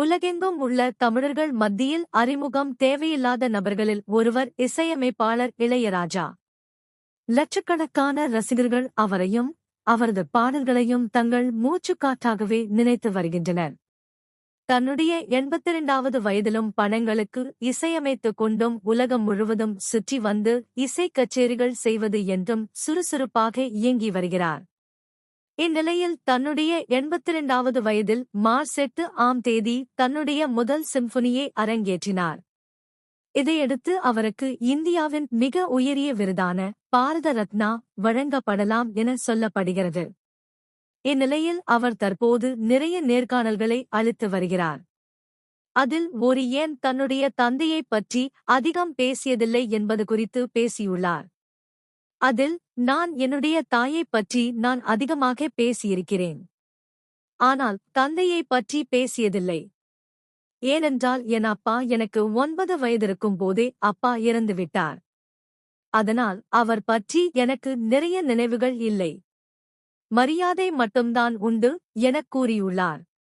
உலகெங்கும் உள்ள தமிழர்கள் மத்தியில் அறிமுகம் தேவையில்லாத நபர்களில் ஒருவர் இசையமைப்பாளர் இளையராஜா. லட்சக்கணக்கான ரசிகர்கள் அவரையும் அவரது பாடல்களையும் தங்கள் மூச்சுக்காற்றாகவே நினைத்து வருகின்றனர். தன்னுடைய எண்பத்திரண்டாவது வயதிலும் பணங்களுக்கு இசையமைத்துக் கொண்டும் உலகம் முழுவதும் சுற்றி வந்து இசைக் கச்சேரிகள் செய்வது என்றும் சுறுசுறுப்பாக இயங்கி வருகிறார். இந்நிலையில் தன்னுடைய எண்பத்திரண்டாவது வயதில் மார்ச் எட்டு ஆம் தேதி தன்னுடைய முதல் சிம்பொனியை அரங்கேற்றினார். இதையடுத்து அவருக்கு இந்தியாவின் மிக உயரிய விருதான பாரத ரத்னா வழங்கப்படலாம் என சொல்லப்படுகிறது. இந்நிலையில் அவர் தற்போது நிறைய நேர்காணல்களை அளித்து வருகிறார். அதில் ஒரு ஏன் தன்னுடைய தந்தையைப் பற்றி அதிகம் பேசியதில்லை என்பது குறித்து பேசியுள்ளார். அதில் நான் என்னுடைய தாயைப் பற்றி நான் அதிகமாக பேசியிருக்கிறேன். ஆனால் தந்தையைப் பற்றி பேசியதில்லை. ஏனென்றால் என் அப்பா எனக்கு ஒன்பது வயதிருக்கும் போதே அப்பா இறந்துவிட்டார் அதனால் அவர் பற்றி எனக்கு நிறைய நினைவுகள் இல்லை. மரியாதை மட்டும்தான் உண்டு எனக் கூறியுள்ளார்.